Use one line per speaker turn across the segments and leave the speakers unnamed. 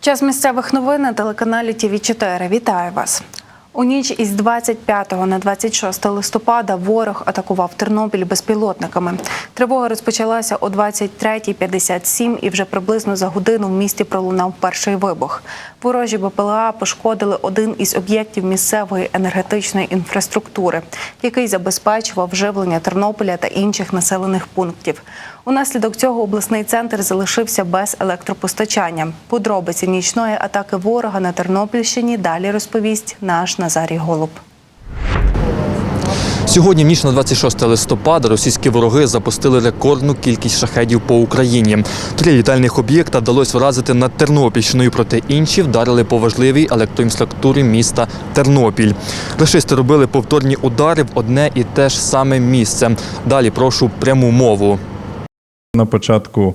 Час місцевих новин на телеканалі ТВ 4 Вітаю вас. У ніч із 25 на 26 листопада ворог атакував Тернопіль безпілотниками. Тривога розпочалася о 23.57 і вже приблизно за годину в місті пролунав перший вибух. Ворожі БПЛА пошкодили один із об'єктів місцевої енергетичної інфраструктури, який забезпечував живлення Тернополя та інших населених пунктів. Унаслідок цього обласний центр залишився без електропостачання. Подробиці нічної атаки ворога на Тернопільщині далі розповість наш Назарій Голуб.
Сьогодні, в ніч на 26 листопада, російські вороги запустили рекордну кількість шахедів по Україні. Три літальних об'єкта вдалося вразити над Тернопільщиною, проте інші вдарили по важливій електроінфраструктурі міста Тернопіль. Рашисти робили повторні удари в одне і те ж саме місце. Далі прошу пряму мову.
На початку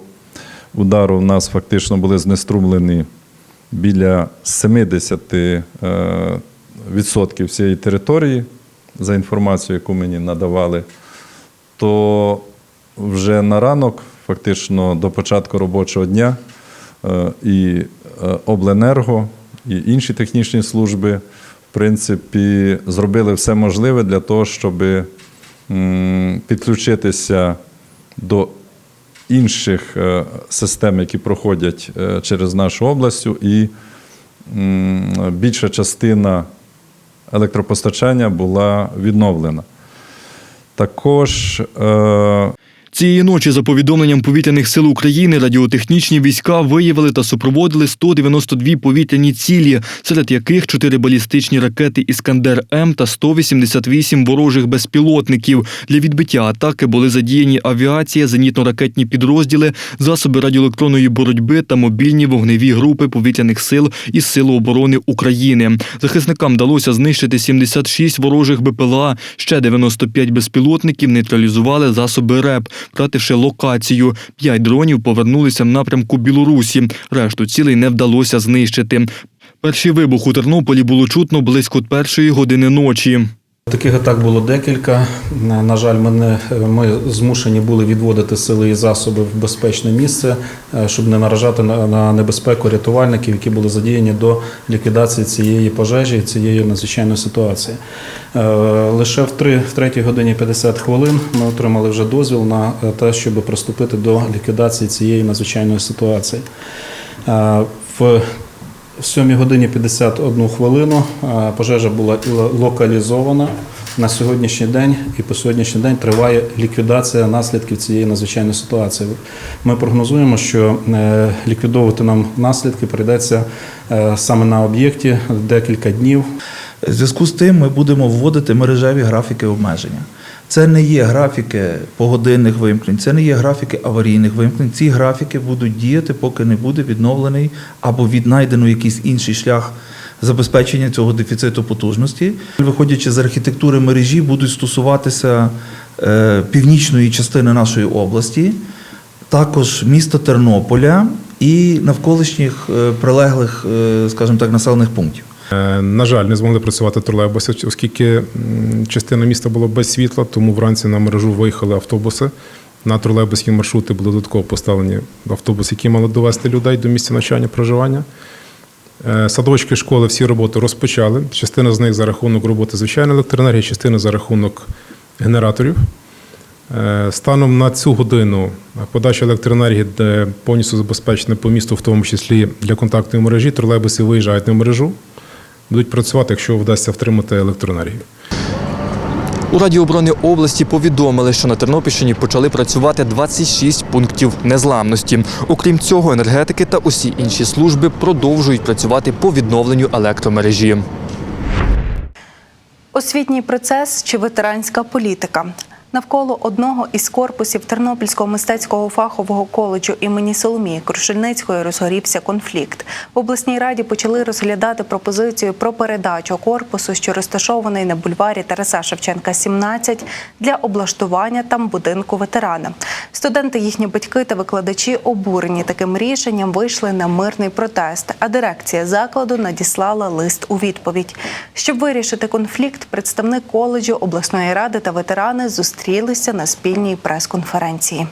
удару в нас фактично були знеструмлені біля 70 е, відсотків всієї території, за інформацією, яку мені надавали, то вже на ранок, фактично до початку робочого дня, е, і е, обленерго, і інші технічні служби, в принципі, зробили все можливе для того, щоб підключитися до інших е, систем, які проходять е, через нашу область, і більша частина електропостачання була відновлена. Також е,
Цієї ночі, за повідомленням повітряних сил України, радіотехнічні війська виявили та супроводили 192 повітряні цілі, серед яких 4 балістичні ракети Іскандер М та 188 ворожих безпілотників. Для відбиття атаки були задіяні авіація, зенітно-ракетні підрозділи, засоби радіоелектронної боротьби та мобільні вогневі групи повітряних сил із Сил оборони України. Захисникам вдалося знищити 76 ворожих БПЛА, ще 95 безпілотників нейтралізували засоби РЕП, втративши локацію. П'ять дронів повернулися в напрямку Білорусі. Решту цілей не вдалося знищити. Перший вибух у Тернополі було чутно близько першої години ночі.
Таких атак було декілька. На жаль, ми, ми змушені були відводити сили і засоби в безпечне місце, е, щоб не наражати на, небезпеку рятувальників, які були задіяні до ліквідації цієї пожежі, цієї надзвичайної ситуації. Е, Лише в 3, в 3 годині 50 хвилин ми отримали вже дозвіл на е, те, щоб приступити до ліквідації цієї надзвичайної ситуації. Е, В в 7 годині 51 хвилину пожежа була локалізована на сьогоднішній день, і по сьогоднішній день триває ліквідація наслідків цієї надзвичайної ситуації. Ми прогнозуємо, що е, ліквідовувати нам наслідки прийдеться е, саме на об'єкті декілька днів.
В зв'язку з тим ми будемо вводити мережеві графіки обмеження. Це не є графіки погодинних вимкнень, це не є графіки аварійних вимкнень. Ці графіки будуть діяти, поки не буде відновлений або віднайдено якийсь інший шлях забезпечення цього дефіциту потужності. Виходячи з архітектури мережі, будуть стосуватися е, північної частини нашої області, також міста Тернополя і навколишніх е, прилеглих, е, скажімо так, населених пунктів.
Е, На жаль, не змогли працювати тролейбуси, оскільки частина міста була без світла, тому вранці на мережу виїхали автобуси. На тролейбуські маршрути були додатково поставлені автобуси, які мали довести людей до місця навчання проживання. Е, Садочки, школи всі роботи розпочали. Частина з них за рахунок роботи звичайної електроенергії, частина за рахунок генераторів. Е, Станом на цю годину подача електроенергії повністю забезпечена по місту, в тому числі для контактної мережі. Тролейбуси виїжджають на мережу, будуть працювати, якщо вдасться втримати електроенергію.
У Раді оборони області повідомили, що на Тернопільщині почали працювати 26 пунктів незламності. Окрім цього, енергетики та усі інші служби продовжують працювати по відновленню електромережі.
Освітній процес чи ветеранська політика. Навколо одного із корпусів Тернопільського мистецького фахового коледжу імені Соломії Крушельницької розгорівся конфлікт. В обласній раді почали розглядати пропозицію про передачу корпусу, що розташований на бульварі Тараса Шевченка, 17, для облаштування там будинку ветерана. Студенти, їхні батьки та викладачі обурені таким рішенням вийшли на мирний протест. А дирекція закладу надіслала лист у відповідь. Щоб вирішити конфлікт, представник коледжу обласної ради та ветерани зустрілися на спільній прес-конференції.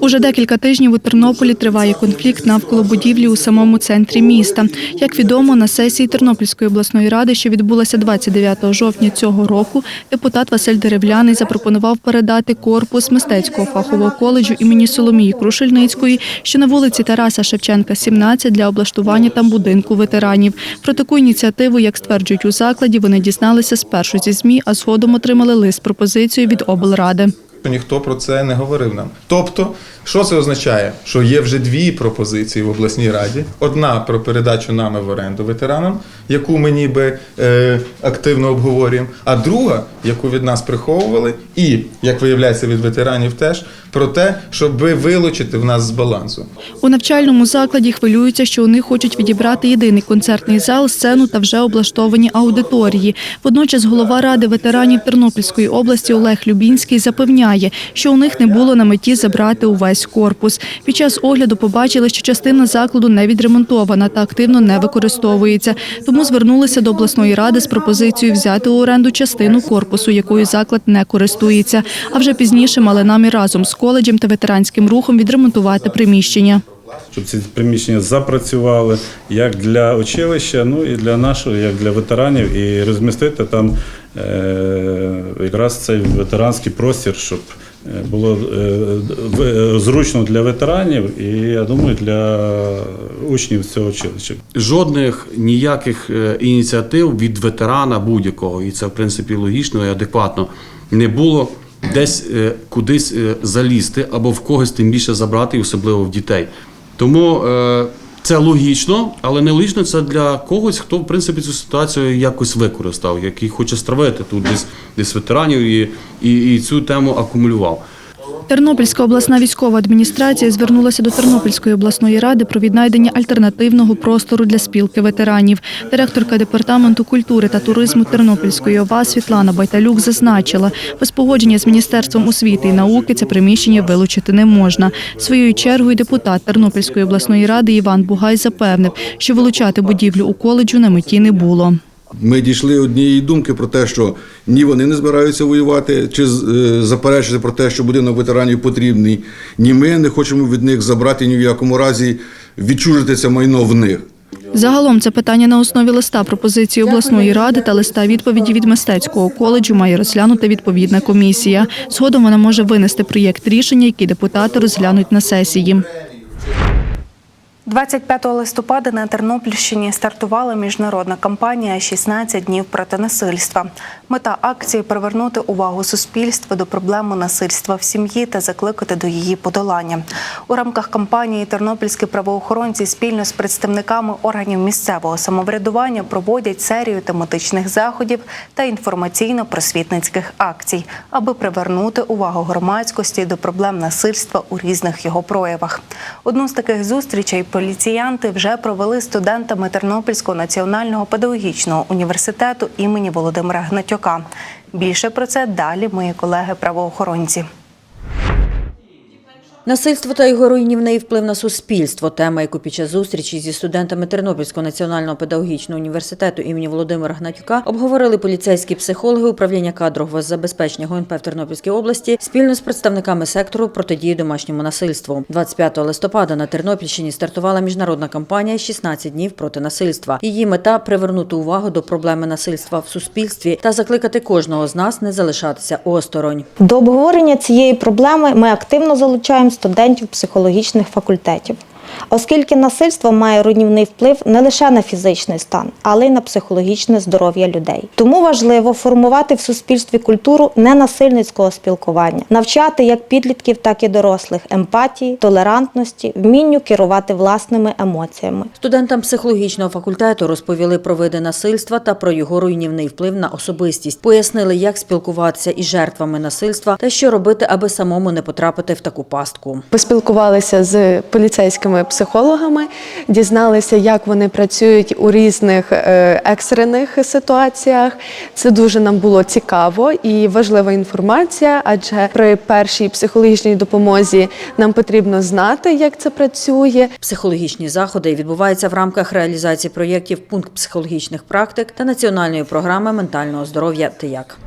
Уже декілька тижнів у Тернополі триває конфлікт навколо будівлі у самому центрі міста. Як відомо, на сесії Тернопільської обласної ради, що відбулася 29 жовтня цього року, депутат Василь Деревляний запропонував передати корпус мистецького фахового коледжу імені Соломії Крушельницької, що на вулиці Тараса Шевченка, 17, для облаштування там будинку ветеранів. Про таку ініціативу, як стверджують у закладі, вони дізналися спершу зі ЗМІ, а згодом отримали лист пропозицію від облради.
Ніхто про це не говорив нам. Тобто, що це означає? Що є вже дві пропозиції в обласній раді: одна про передачу нами в оренду ветеранам, яку ми ніби е, активно обговорюємо, а друга, яку від нас приховували, і як виявляється від ветеранів, теж про те, щоб вилучити в нас з балансу.
У навчальному закладі хвилюються, що них хочуть відібрати єдиний концертний зал, сцену та вже облаштовані аудиторії. Водночас голова ради ветеранів Тернопільської області Олег Любінський запевняє, що у них не було на меті забрати увесь корпус. Під час огляду побачили, що частина закладу не відремонтована та активно не використовується. Тому звернулися до обласної ради з пропозицією взяти у оренду частину корпусу, якою заклад не користується. А вже пізніше мали намір разом з коледжем та ветеранським рухом відремонтувати приміщення.
щоб ці приміщення запрацювали як для училища, ну і для нашого, як для ветеранів, і розмістити там е, якраз цей ветеранський простір, щоб було е, зручно для ветеранів і я думаю для учнів цього училища.
жодних ніяких е, ініціатив від ветерана будь-якого, і це в принципі логічно і адекватно, не було десь е, кудись залізти або в когось тим більше забрати, особливо в дітей. Тому це логічно, але не логічно це для когось, хто в принципі цю ситуацію якось використав, який хоче стравити тут десь, десь ветеранів і, і, і цю тему акумулював.
Тернопільська обласна військова адміністрація звернулася до Тернопільської обласної ради про віднайдення альтернативного простору для спілки ветеранів. Директорка департаменту культури та туризму Тернопільської ОВА Світлана Байталюк зазначила, без погодження з міністерством освіти і науки це приміщення вилучити не можна. Своєю чергою депутат Тернопільської обласної ради Іван Бугай запевнив, що вилучати будівлю у коледжу на меті не було.
Ми дійшли однієї думки про те, що ні вони не збираються воювати чи е, заперечити про те, що будинок ветеранів потрібний, ні ми не хочемо від них забрати ні в якому разі відчужити це майно в них.
Загалом це питання на основі листа пропозиції обласної ради та листа відповіді від мистецького коледжу має розглянути відповідна комісія. Згодом вона може винести проєкт рішення, який депутати розглянуть на сесії.
25 листопада на Тернопільщині стартувала міжнародна кампанія «16 днів проти насильства. Мета акції привернути увагу суспільства до проблеми насильства в сім'ї та закликати до її подолання. У рамках кампанії тернопільські правоохоронці спільно з представниками органів місцевого самоврядування проводять серію тематичних заходів та інформаційно-просвітницьких акцій, аби привернути увагу громадськості до проблем насильства у різних його проявах. Одну з таких зустрічей поліціянти вже провели студентами Тернопільського національного педагогічного університету імені Володимира Гнатюка. Більше про це далі мої колеги-правоохоронці.
Насильство та його руйнівний вплив на суспільство тема, яку під час зустрічі зі студентами Тернопільського національного педагогічного університету імені Володимира Гнатюка обговорили поліцейські психологи управління кадрового забезпечення ГУНП в Тернопільській області спільно з представниками сектору протидії домашньому насильству. 25 листопада на Тернопільщині стартувала міжнародна кампанія «16 днів проти насильства. Її мета привернути увагу до проблеми насильства в суспільстві та закликати кожного з нас не залишатися осторонь.
До обговорення цієї проблеми ми активно залучаємо студентів психологічних факультетів, оскільки насильство має руйнівний вплив не лише на фізичний стан, але й на психологічне здоров'я людей. Тому важливо формувати в суспільстві культуру ненасильницького спілкування, навчати як підлітків, так і дорослих емпатії, толерантності, вмінню керувати власними емоціями.
Студентам психологічного факультету розповіли про види насильства та про його руйнівний вплив на особистість. Пояснили, як спілкуватися із жертвами насильства та що робити, аби самому не потрапити в таку пастку.
Поспілкувалися з поліцейськими психологами, дізналися, як вони працюють у різних е, екстрених ситуаціях. Це дуже нам було цікаво і важлива інформація, адже при першій психологічній допомозі нам потрібно знати, як це працює.
Психологічні заходи відбуваються в рамках реалізації проєктів пункт психологічних практик та національної програми ментального здоров'я «Ти як».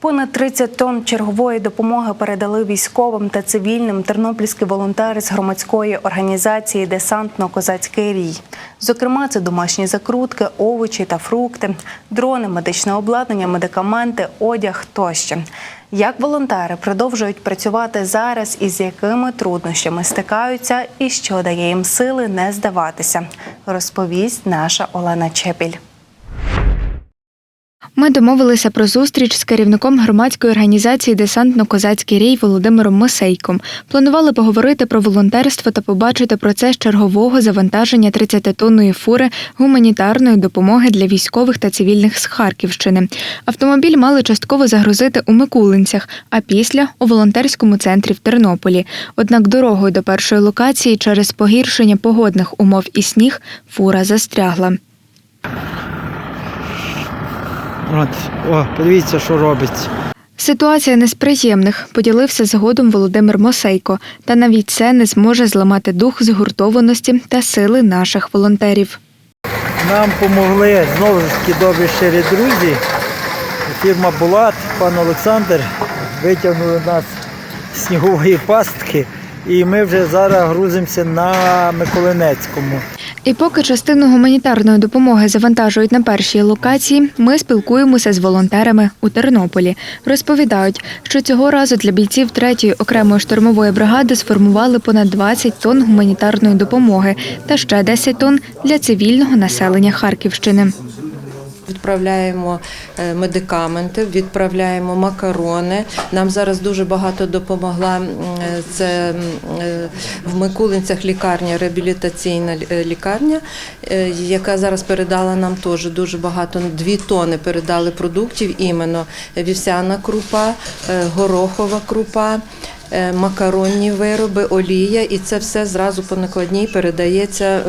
Понад 30 тонн чергової допомоги передали військовим та цивільним тернопільські волонтери з громадської організації Десантно-Козацький рій. Зокрема, це домашні закрутки, овочі та фрукти, дрони, медичне обладнання, медикаменти, одяг тощо. Як волонтери продовжують працювати зараз і з якими труднощами стикаються, і що дає їм сили не здаватися, розповість наша Олена Чепіль.
Ми домовилися про зустріч з керівником громадської організації Десантно-Козацький рій Володимиром Мосейком. Планували поговорити про волонтерство та побачити процес чергового завантаження 30-тонної фури гуманітарної допомоги для військових та цивільних з Харківщини. Автомобіль мали частково загрузити у Микулинцях, а після у волонтерському центрі в Тернополі. Однак дорогою до першої локації через погіршення погодних умов і сніг фура застрягла.
От, о, подивіться, що робиться.
Ситуація не з приємних, поділився згодом Володимир Мосейко. Та навіть це не зможе зламати дух згуртованості та сили наших волонтерів.
Нам допомогли знову ж таки добрі щирі друзі. Фірма Булат, пан Олександр витягнули нас з снігової пастки, і ми вже зараз грузимося на Миколинецькому.
І поки частину гуманітарної допомоги завантажують на першій локації, ми спілкуємося з волонтерами у Тернополі. Розповідають, що цього разу для бійців 3-ї окремої штурмової бригади сформували понад 20 тонн гуманітарної допомоги та ще 10 тонн для цивільного населення Харківщини.
Відправляємо е, медикаменти, відправляємо макарони. Нам зараз дуже багато допомогла е, це е, в Микулинцях лікарня, реабілітаційна лікарня, яка зараз передала нам теж дуже багато. Дві тони передали продуктів, іменно вівсяна крупа, горохова крупа. Макаронні вироби, олія, і це все зразу по накладній передається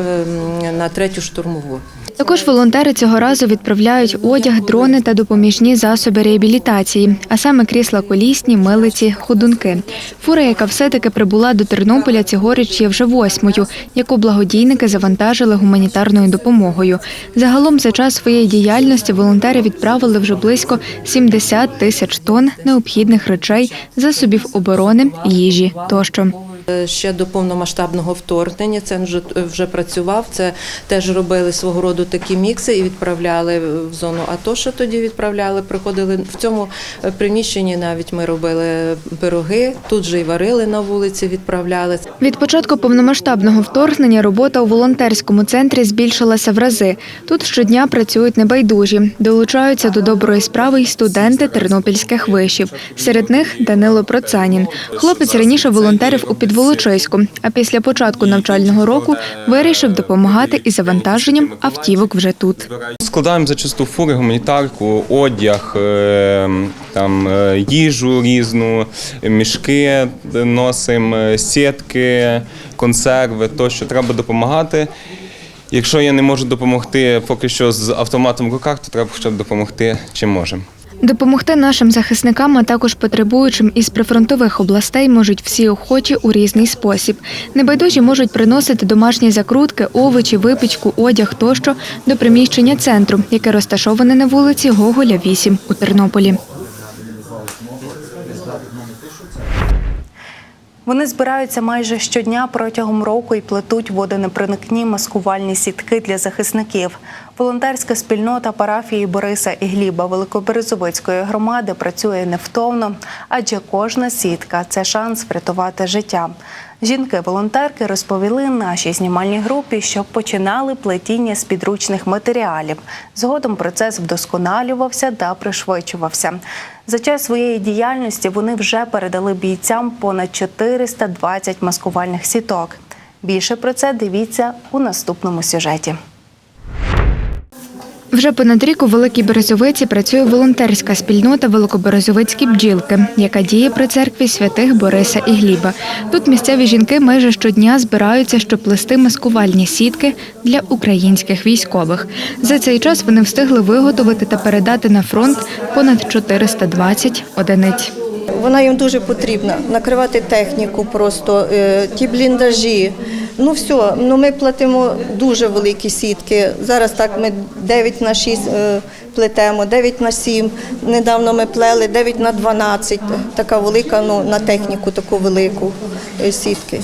на третю штурмову.
Також волонтери цього разу відправляють одяг, дрони та допоміжні засоби реабілітації, а саме крісла колісні, милиці, ходунки. Фура, яка все-таки прибула до Тернополя цьогоріч, є вже восьмою, яку благодійники завантажили гуманітарною допомогою. Загалом за час своєї діяльності волонтери відправили вже близько 70 тисяч тонн необхідних речей, засобів оборони, їжі тощо.
Е, Ще до повномасштабного вторгнення це вже вже працював. Це теж робили свого роду такі мікси і відправляли в зону АТО. Що тоді відправляли? Приходили в цьому е, приміщенні. Навіть ми робили пироги. Тут же і варили на вулиці, відправляли.
Від початку повномасштабного вторгнення робота у волонтерському центрі збільшилася в рази. Тут щодня працюють небайдужі, долучаються до доброї справи й студенти тернопільських вишів. Серед них Данило Процанін. Хлопець раніше волонтерів у Підволочиську, а після початку навчального року вирішив допомагати із завантаженням автівок вже тут.
Складаємо зачасту фури, гуманітарку, одяг, е, там, е, їжу різну, мішки носимо, е, сітки, консерви, то, що треба допомагати. Якщо я не можу допомогти поки що з автоматом в руках, то треба хоча б допомогти чим можемо.
Допомогти нашим захисникам, а також потребуючим із прифронтових областей можуть всі охочі у різний спосіб. Небайдужі можуть приносити домашні закрутки, овочі, випічку, одяг тощо до приміщення центру, яке розташоване на вулиці Гоголя, 8 у Тернополі.
Вони збираються майже щодня протягом року і плетуть водонепроникні маскувальні сітки для захисників. Волонтерська спільнота парафії Бориса і Гліба Великоберезовицької громади працює невтомно, адже кожна сітка це шанс врятувати життя. Жінки-волонтерки розповіли нашій знімальній групі, що починали плетіння з підручних матеріалів. Згодом процес вдосконалювався та пришвидшувався. За час своєї діяльності вони вже передали бійцям понад 420 маскувальних сіток. Більше про це дивіться у наступному сюжеті.
Вже понад рік у Великій Березовиці працює волонтерська спільнота Великоберезовицькі бджілки, яка діє при церкві святих Бориса і Гліба. Тут місцеві жінки майже щодня збираються, щоб плести маскувальні сітки для українських військових. За цей час вони встигли виготовити та передати на фронт понад 420 одиниць.
Вона їм дуже потрібна. Накривати техніку, просто е, ті бліндажі. Ну все, ну ми платимо дуже великі сітки. Зараз так ми 9 на 6 е, плетемо 9 на 7. Недавно ми плели 9 на 12. Така велика, ну на техніку таку велику е, сітки.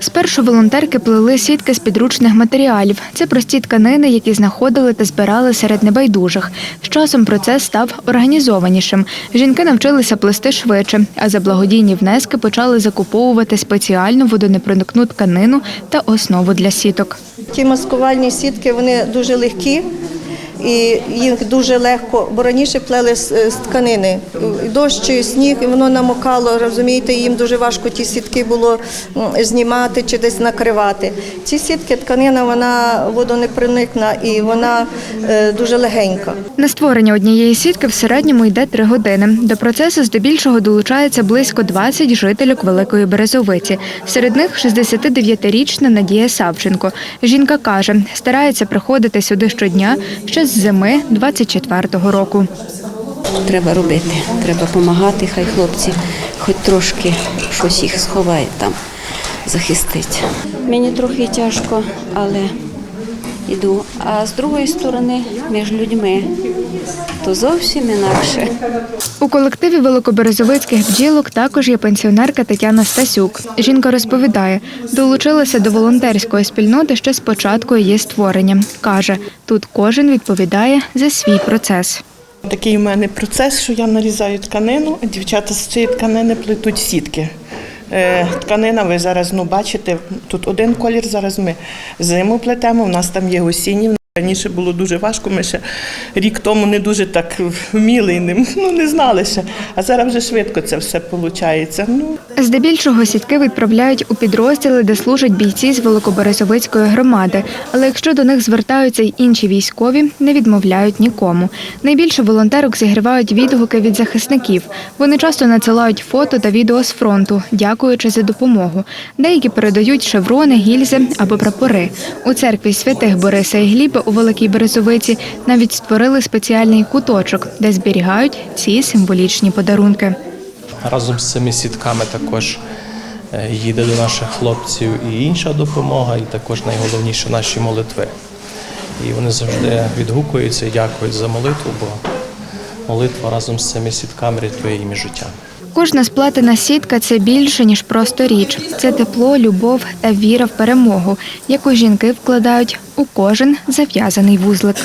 Спершу волонтерки плели сітки з підручних матеріалів. Це прості тканини, які знаходили та збирали серед небайдужих. З часом процес став організованішим. Жінки навчилися плести швидше, а за благодійні внески почали закуповувати спеціальну водонепроникну тканину та основу для сіток.
Ті маскувальні сітки вони дуже легкі. І їх дуже легко, бо раніше плели з, з тканини. Дощ, сніг, і воно намокало, розумієте, їм дуже важко ті сітки було знімати чи десь накривати. Ці сітки, тканина, вона водонепроникна і вона е, дуже легенька.
На створення однієї сітки в середньому йде три години. До процесу здебільшого долучається близько 20 жительок Великої Березовиці. Серед них 69-річна Надія Савченко. Жінка каже, старається приходити сюди щодня ще з зими 24-го року.
Треба робити, треба допомагати, хай хлопці хоч трошки щось їх сховає там, захистить. Мені трохи тяжко, але йду. А з другої сторони, між людьми, то зовсім інакше.
У колективі великоберезовицьких бджілок також є пенсіонерка Тетяна Стасюк. Жінка розповідає, долучилася до волонтерської спільноти ще з початку її створення. Каже, тут кожен відповідає за свій процес.
Такий у мене процес, що я нарізаю тканину, а дівчата з цієї тканини плетуть сітки. Е, Тканина, ви зараз ну, бачите, тут один колір, зараз ми зиму плетемо, у нас там є осінні. Раніше було дуже важко, ми ще рік тому не дуже так вміли, ним, ну не знали ще. А зараз вже швидко це все виходить. Ну,
Здебільшого сітки відправляють у підрозділи, де служать бійці з Великоберезовицької громади. Але якщо до них звертаються й інші військові, не відмовляють нікому. Найбільше волонтерок зігрівають відгуки від захисників. Вони часто надсилають фото та відео з фронту, дякуючи за допомогу. Деякі передають шеврони, гільзи або прапори. У церкві святих Бориса і Гліба у Великій Березовиці навіть створили спеціальний куточок, де зберігають ці символічні подарунки.
Разом з цими сітками також е, їде до наших хлопців і інша допомога, і також найголовніше наші молитви. І вони завжди відгукуються і дякують за молитву, бо молитва разом з цими сітками рятує їм життя.
Кожна сплетена сітка це більше ніж просто річ. Це тепло, любов та віра в перемогу, яку жінки вкладають у кожен зав'язаний вузлик.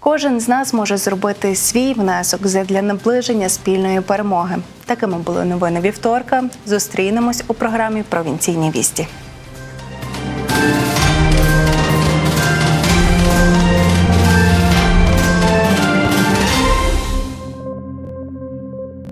Кожен з нас може зробити свій внесок для наближення спільної перемоги. Такими були новини вівторка. Зустрінемось у програмі Провінційні вісті.